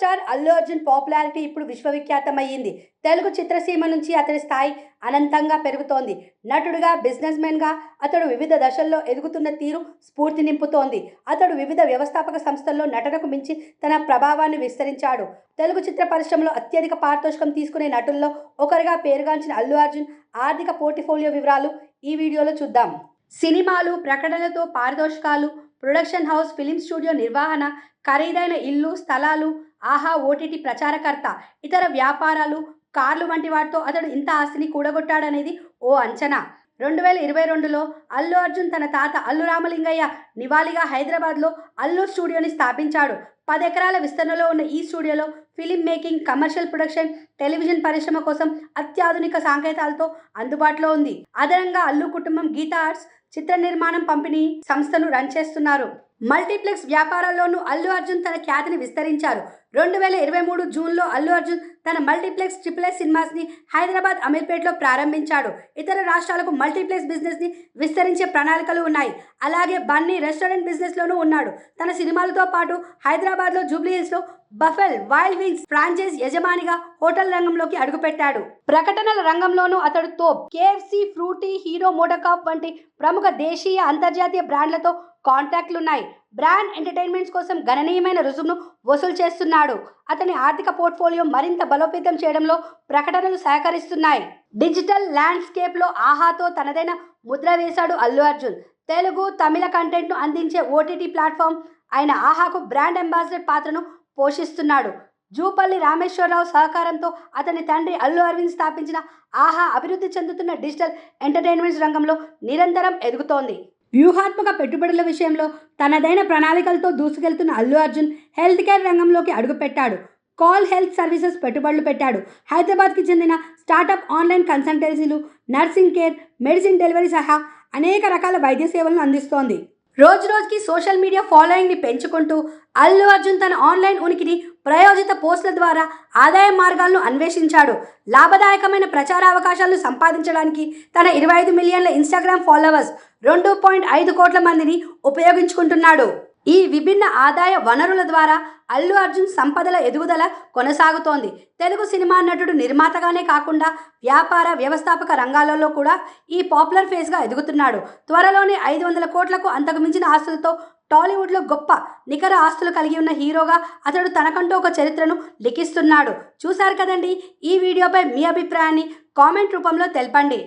Star Allu Arjun popularity ఇప్పుడు విశ్వవిఖ్యాతమయ్యింది. తెలుగు చిత్రసీమ నుంచి అతడి స్థాయి అనంతంగా పెరుగుతోంది. నటుడుగా బిజినెస్గా అతడు వివిధ దశల్లో ఎదుగుతున్న తీరు స్ఫూర్తి నింపుతోంది. అతడు వివిధ వ్యవస్థాపక సంస్థల్లో నటనకు మించి తన ప్రభావాన్ని విస్తరించాడు. తెలుగు చిత్ర పరిశ్రమలో అత్యధిక పారితోషికం తీసుకునే నటుల్లో ఒకరిగా పేరుగాంచిన అల్లు అర్జున్ ఆర్థిక పోర్టిఫోలియో వివరాలు ఈ వీడియోలో చూద్దాం. సినిమాలు ప్రకటనలతో పారితోషికాలు ప్రొడక్షన్ హౌస్ ఫిలిం స్టూడియో నిర్వహణ ఖరీదైన ఇల్లు స్థలాలు ఆహా ఓటీటీ ప్రచారకర్త. ఇతర వ్యాపారాలు కార్లు వంటి వాటితో అతడు ఇంత ఆస్తిని కూడగొట్టాడనేది ఓ అంచనా. రెండు వేల ఇరవై రెండులో అల్లు అర్జున్ తన తాత అల్లు రామలింగయ్య నివాళిగా హైదరాబాద్లో అల్లు స్టూడియోని స్థాపించాడు. పది ఎకరాల విస్తరణలో ఉన్న ఈ స్టూడియోలో film making commercial production television పరిశ్రమ కోసం అత్యాధునిక సాంకేతాలతో అందుబాటులో ఉంది. అదనంగా అల్లు కుటుంబం గీతా ఆర్ట్స్ చిత్ర నిర్మాణం పంపిణీ సంస్థను రన్ చేస్తున్నారు. మల్టీప్లెక్స్ వ్యాపారాల్లోనూ అల్లు అర్జున్ తన ఖ్యాతిని విస్తరించారు. రెండు వేల ఇరవై మూడు జూన్లో అల్లు అర్జున్ తన మల్టీప్లెక్స్ ట్రిపుల్ ఎస్ సినిమాస్ని హైదరాబాద్ అమీర్పేట్లో ప్రారంభించాడు. ఇతర రాష్ట్రాలకు మల్టీప్లెక్స్ బిజినెస్ని విస్తరించే ప్రణాళికలు ఉన్నాయి. అలాగే బన్నీ రెస్టారెంట్ బిజినెస్లోనూ ఉన్నాడు. తన సినిమాలతో పాటు హైదరాబాద్లో జూబ్లీహిల్స్లో బఫెల్ వైల్డ్ వింగ్స్ ఫ్రాంచైజ్ యజమానిగా హోటల్ రంగంలోకి అడుగుపెట్టాడు. ప్రకటనల రంగంలోనూ అతడు తోప్ కేఎఫ్సి ఫ్రూటీ హీరో మోటోకాప్ వంటి ప్రముఖ దేశీయ అంతర్జాతీయ బ్రాండ్లతో కాంటాక్ట్లున్నాయి. బ్రాండ్ ఎంటర్టైన్మెంట్స్ కోసం గణనీయమైన రుసుమును వసూలు చేస్తున్నాడు. అతని ఆర్థిక పోర్ట్ఫోలియో మరింత బలోపేతం చేయడంలో ప్రకటనలు సహకరిస్తున్నాయి. డిజిటల్ ల్యాండ్స్కేప్లో ఆహాతో తనదైన ముద్ర వేశాడు అల్లు అర్జున్. తెలుగు తమిళ కంటెంట్ను అందించే ఓటీటీ ప్లాట్ఫామ్ ఆయన ఆహాకు బ్రాండ్ అంబాసిడర్ పాత్రను పోషిస్తున్నాడు. జూపల్లి రామేశ్వరరావు సహకారంతో అతని తండ్రి అల్లు అరవింద్ స్థాపించిన ఆహా అభివృద్ధి చెందుతున్న డిజిటల్ ఎంటర్టైన్మెంట్స్ రంగంలో నిరంతరం ఎదుగుతోంది. వ్యూహాత్మక పెట్టుబడుల విషయంలో తనదైన ప్రణాళికలతో దూసుకెళ్తున్న అల్లు అర్జున్ హెల్త్ కేర్ రంగంలోకి అడుగుపెట్టాడు. కాల్ హెల్త్ సర్వీసెస్ పెట్టుబడులు పెట్టాడు. హైదరాబాద్కి చెందిన స్టార్టప్ ఆన్లైన్ కన్సల్టెన్సీలు నర్సింగ్ కేర్ మెడిసిన్ డెలివరీ సహా అనేక రకాల వైద్య సేవలను అందిస్తోంది. రోజు రోజుకి సోషల్ మీడియా ఫాలోయింగ్ని పెంచుకుంటూ అల్లు అర్జున్ తన ఆన్లైన్ ఉనికిని ప్రయోజిత పోస్టుల ద్వారా ఆదాయ మార్గాలను అన్వేషించాడు. లాభదాయకమైన ప్రచార అవకాశాలను సంపాదించడానికి తన ఇరవై ఐదు మిలియన్ల ఇన్స్టాగ్రామ్ ఫాలోవర్స్ రెండు పాయింట్ ఐదు కోట్ల మందిని ఉపయోగించుకుంటున్నాడు. ఈ విభిన్న ఆదాయ వనరుల ద్వారా అల్లు అర్జున్ సంపదల ఎదుగుదల కొనసాగుతోంది. తెలుగు సినిమా నటుడు నిర్మాతగానే కాకుండా వ్యాపార వ్యవస్థాపక రంగాలలో కూడా ఈ పాపులర్ ఫేస్గా ఎదుగుతున్నాడు. త్వరలోనే ఐదు వందల కోట్లకు అంతకు మించిన ఆస్తులతో టాలీవుడ్లో గొప్ప నికర ఆస్తులు కలిగి ఉన్న హీరోగా అతడు తనకంటూ ఒక చరిత్రను లిఖిస్తున్నాడు. చూశారు కదండి? ఈ వీడియోపై మీ అభిప్రాయాన్ని కామెంట్ రూపంలో తెలపండి.